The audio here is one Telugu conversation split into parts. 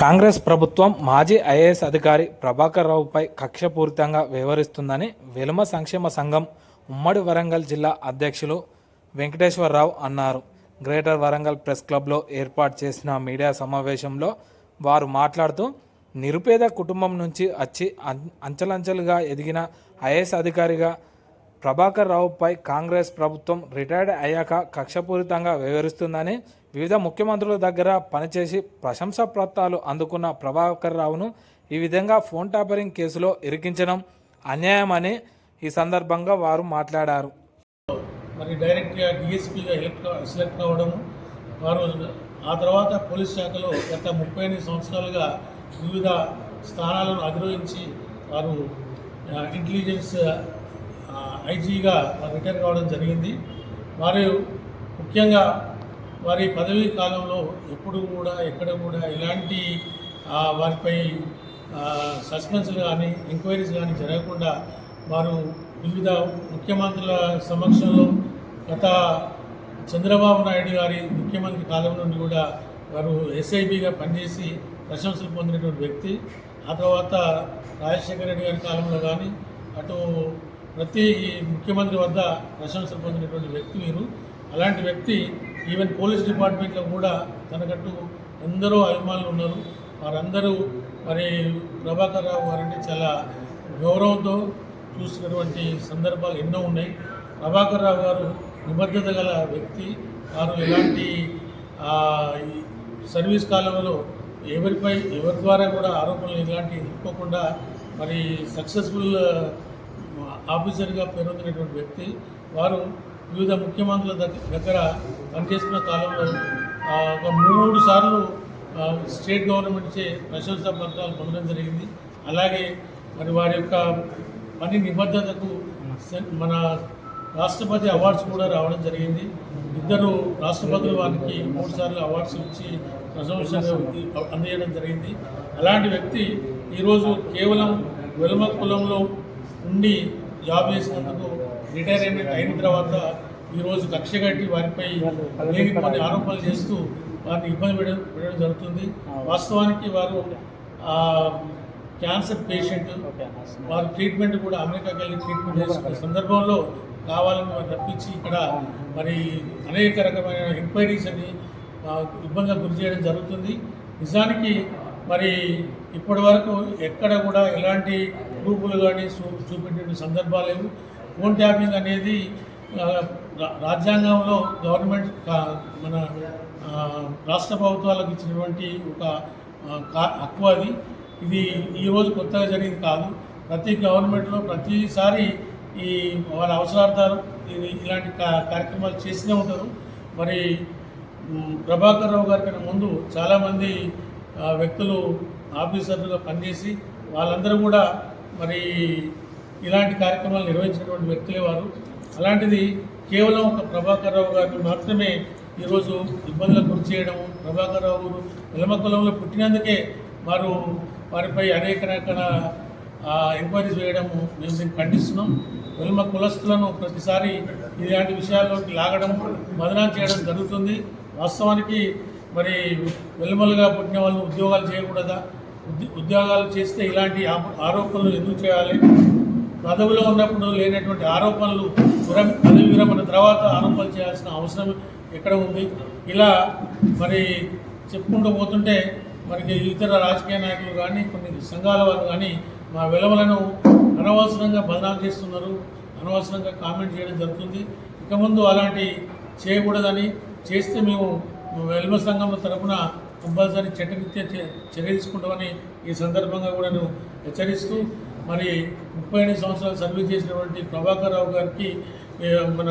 కాంగ్రెస్ ప్రభుత్వం మాజీ ఐఏఎస్ అధికారి ప్రభాకర్ రావుపై కక్షపూరితంగా వ్యవహరిస్తుందని వెలుమ సంక్షేమ సంఘం ఉమ్మడి వరంగల్ జిల్లా అధ్యక్షులు వెంకటేశ్వరరావు అన్నారు. గ్రేటర్ వరంగల్ ప్రెస్ క్లబ్లో ఏర్పాటు చేసిన మీడియా సమావేశంలో వారు మాట్లాడుతూ నిరుపేద కుటుంబం నుంచి వచ్చి అంచలంచెలుగా ఎదిగిన ఐఏఎస్ అధికారిగా ప్రభాకర్ రావుపై కాంగ్రెస్ ప్రభుత్వం రిటైర్డ్ అయ్యాక కక్షపూరితంగా వ్యవహరిస్తుందని వివిధ ముఖ్యమంత్రుల దగ్గర పనిచేసి ప్రశంసా పత్రాలు అందుకున్న ప్రభాకర్ రావును ఈ విధంగా ఫోన్ టాపరింగ్ కేసులో ఇరికించడం అన్యాయమని ఈ సందర్భంగా వారు మాట్లాడారు. మరి డైరెక్ట్గా డిఎస్పీగా ఎలక్ట్ సెలెక్ట్ కావడం వారు ఆ తర్వాత పోలీస్ శాఖలో గత ముప్పై ఎనిమిది సంవత్సరాలుగా వివిధ స్థానాలను అధిరోహించి వారు ఇంటెలిజెన్స్ ఐజీగా రిటైర్ కావడం జరిగింది. వారు ముఖ్యంగా వారి పదవీ కాలంలో ఎప్పుడు కూడా ఎక్కడ కూడా ఎలాంటి వారిపై సస్పెన్స్లు కానీ ఎంక్వైరీస్ కానీ జరగకుండా వారు వివిధ ముఖ్యమంత్రుల సమక్షంలో గత చంద్రబాబు నాయుడు గారి ముఖ్యమంత్రి కాలం నుండి కూడా వారు ఎస్ఐబిగా పనిచేసి ప్రశంసలు పొందినటువంటి వ్యక్తి. ఆ తర్వాత రాజశేఖర రెడ్డి గారి కాలంలో కానీ అటు ప్రతి ముఖ్యమంత్రి వద్ద ప్రశంసలు పొందినటువంటి వ్యక్తి మీరు. అలాంటి వ్యక్తి ఈవెన్ పోలీస్ డిపార్ట్మెంట్లో కూడా తనకట్టు ఎందరో అభిమానులు ఉన్నారు. వారందరూ మరి ప్రభాకర్ రావు గారంటే చాలా గౌరవంతో చూసినటువంటి సందర్భాలు ఎన్నో ఉన్నాయి. ప్రభాకర్ రావు గారు నిబద్ధత గల వ్యక్తి. వారు ఎలాంటి సర్వీస్ కాలంలో ఎవరిపై ఎవరి ద్వారా కూడా ఆరోపణలు ఇలాంటి ఎదుర్కోకుండా మరి సక్సెస్ఫుల్ ఆఫీసర్గా పేరొందినటువంటి వ్యక్తి వారు వివిధ ముఖ్యమంత్రుల దగ్గర పనిచేస్తున్న కాలంలో ఒక మూడు సార్లు స్టేట్ గవర్నమెంట్చే ప్రశంస ప్రశంసా పత్రాలు పొందడం జరిగింది. అలాగే మరి వారి యొక్క పని నిబద్ధతకు మన రాష్ట్రపతి అవార్డ్స్ కూడా రావడం జరిగింది. ఇద్దరు రాష్ట్రపతులు వారికి మూడు సార్లు అవార్డ్స్ ఇచ్చి ప్రశంసలు అందజేయడం జరిగింది. అలాంటి వ్యక్తి ఈరోజు కేవలం వెలుమ కులంలో ఉండి జాబ్ చేసినందుకు రిటైర్మెంట్ అయిన తర్వాత ఈరోజు కక్ష కట్టి వారిపై లేని కొన్ని ఆరోపణలు చేస్తూ వారిని ఇబ్బంది పెట్టడం పెట్టడం జరుగుతుంది. వాస్తవానికి వారు క్యాన్సర్ పేషెంట్. వారు ట్రీట్మెంట్ కూడా అమెరికాకి వెళ్ళి ట్రీట్మెంట్ చేసుకునే సందర్భంలో కావాలని వారు తప్పించి ఇక్కడ మరి అనేక రకమైన ఎంక్వైరీస్ అని ఇబ్బందిగా గురి చేయడం జరుగుతుంది. నిజానికి మరి ఇప్పటి వరకు ఎక్కడ కూడా ఎలాంటి ప్రూఫ్లు కానీ చూ చూపెట్టిన సందర్భాలు లేవు. ఫోన్ ట్యాపింగ్ అనేది రాజ్యాంగంలో గవర్నమెంట్ మన రాష్ట్ర ప్రభుత్వాలకు ఇచ్చినటువంటి ఒక కా- హక్కు అది. ఇది ఈరోజు కొత్తగా జరిగింది కాదు. ప్రతి గవర్నమెంట్లో ప్రతిసారి ఈ వాళ్ళ అవసరార్థాలు ఇది ఇలాంటి కార్యక్రమాలు చేస్తూనే ఉంటారు. మరి ప్రభాకర్ రావు గారి కన్నా ముందు చాలామంది వ్యక్తులు ఆఫీసర్లుగా పనిచేసి వాళ్ళందరూ కూడా మరి ఇలాంటి కార్యక్రమాలు నిర్వహించినటువంటి వ్యక్తులే వారు. అలాంటిది కేవలం ఒక ప్రభాకర్ రావు గారిని మాత్రమే ఈరోజు ఇబ్బందులకు గురి చేయడం ప్రభాకర్ రావు గారు వెలమ కులంలో పుట్టినందుకే వారు వారిపై అనేక రకాల ఎంక్వైరీస్ వేయడము మేము దీన్ని ఖండిస్తున్నాం. వెలుమ కులస్తులను ప్రతిసారి ఇలాంటి విషయాల్లోకి లాగడం మదనం చేయడం జరుగుతుంది. వాస్తవానికి మరి వెలుమలుగా పుట్టిన వాళ్ళు ఉద్యోగాలు చేయకూడదా? ఉద్యోగాలు చేస్తే ఇలాంటి ఆరోపణలు ఎందుకు చేయాలి? పదవిలో ఉన్నప్పుడు లేనటువంటి ఆరోపణలు విరమ పదవి విరమణ తర్వాత ఆరోపణలు చేయాల్సిన అవసరం ఎక్కడ ఉంది? ఇలా మరి చెప్పుకుంటూ పోతుంటే మనకి ఇతర రాజకీయ నాయకులు కానీ కొన్ని సంఘాల వారు కానీ మా విలువలను అనవసరంగా బదనాలు చేస్తున్నారు. అనవసరంగా కామెంట్ చేయడం జరుగుతుంది. ఇక ముందు అలాంటి చేయకూడదని చేస్తే మేము వెల్మ సంఘం తరపున కంపల్సరీ చట్టరీత్యా చర్య తీసుకుంటామని ఈ సందర్భంగా కూడా నేను హెచ్చరిస్తూ మరి ముప్పై ఎనిమిది సంవత్సరాలు సర్వీస్ చేసినటువంటి ప్రభాకర్ రావు గారికి మన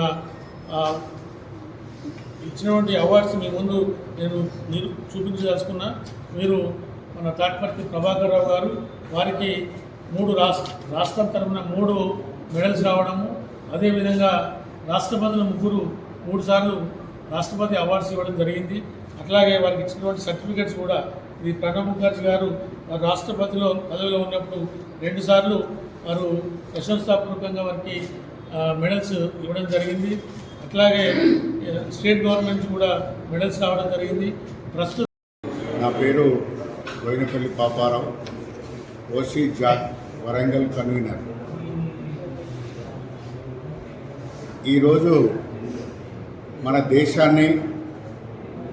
ఇచ్చినటువంటి అవార్డ్స్ మీ ముందు నేను మీరు చూపించదలుచుకున్నా. మీరు మన తాట్పర్తి ప్రభాకర్ రావు గారు వారికి మూడు రాష్ట్ర రాష్ట్రం తరఫున మూడు మెడల్స్ రావడము అదేవిధంగా రాష్ట్రపతుల ముగ్గురు మూడుసార్లు రాష్ట్రపతి అవార్డ్స్ ఇవ్వడం జరిగింది. అట్లాగే వారికి ఇచ్చినటువంటి సర్టిఫికెట్స్ కూడా ఇది ప్రణబ్ ముఖర్జీ గారు వారు రాష్ట్రపతిలో పదవిలో ఉన్నప్పుడు రెండుసార్లు వారు ప్రశంసాపూర్వకంగా వారికి మెడల్స్ ఇవ్వడం జరిగింది. అట్లాగే స్టేట్ గవర్నమెంట్ కూడా మెడల్స్ రావడం జరిగింది. ప్రస్తుతం నా పేరు బోయినపల్లి పాపారావు ఓసీ జాట్ వరంగల్ కన్వీనర్. ఈరోజు మన దేశాన్ని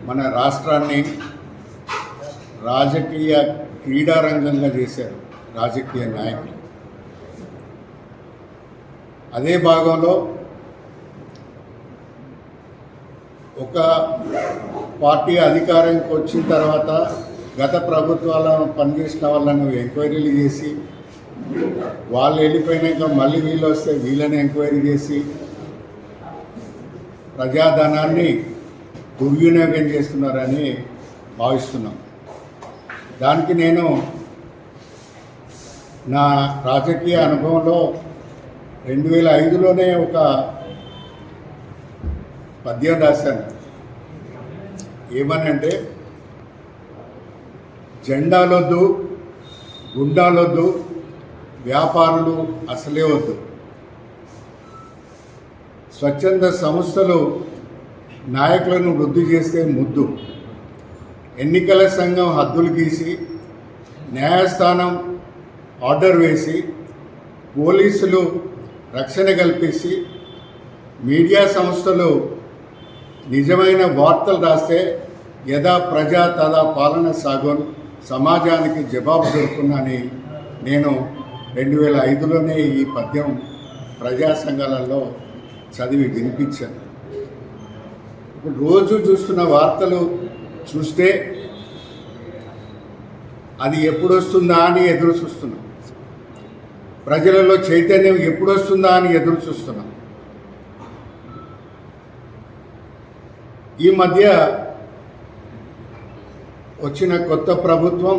మన రాష్ట్రాన్ని రాజకీయ క్రీడారంగంగా చేశారు రాజకీయ నాయకులు. అదే భాగంలో ఒక పార్టీ అధికారానికి వచ్చిన తర్వాత గత ప్రభుత్వాల పనిచేసిన వాళ్ళను ఎంక్వైరీలు చేసి వాళ్ళు వెళ్ళిపోయినాక మళ్ళీ వీళ్ళు వస్తే వీళ్ళని ఎంక్వైరీ చేసి ప్రజాధనాన్ని దుర్వినియోగం చేస్తున్నారని భావిస్తున్నాం. దానికి నేను నా రాజకీయ అనుభవంలో రెండు వేల ఐదులోనే ఒక పద్యం రాశాను. ఏమనంటే జెండాలొద్దు గుండాలొద్దు వ్యాపారులు అసలే వద్దు. స్వచ్ఛంద సంస్థలు నాయకులను వృద్ధి చేస్తే ముద్దు. ఎన్నికల సంఘం హద్దులు గీసి న్యాయస్థానం ఆర్డర్ వేసి పోలీసులు రక్షణ కల్పించి మీడియా సంస్థలు నిజమైన వార్తలు రాస్తే యథా ప్రజా తదా పాలన సాగోన్ సమాజానికి జవాబు దొరుకుతుందని నేను రెండు వేల ఐదులోనే ఈ పద్యం ప్రజా సంఘాలలో చదివి వినిపించాను. ఇప్పుడు రోజు చూస్తున్న వార్తలు చూస్తే అది ఎప్పుడు వస్తుందా అని ఎదురు చూస్తున్నాం. ప్రజలలో చైతన్యం ఎప్పుడు వస్తుందా అని ఎదురు చూస్తున్నాం. ఈ మధ్య వచ్చిన కొత్త ప్రభుత్వం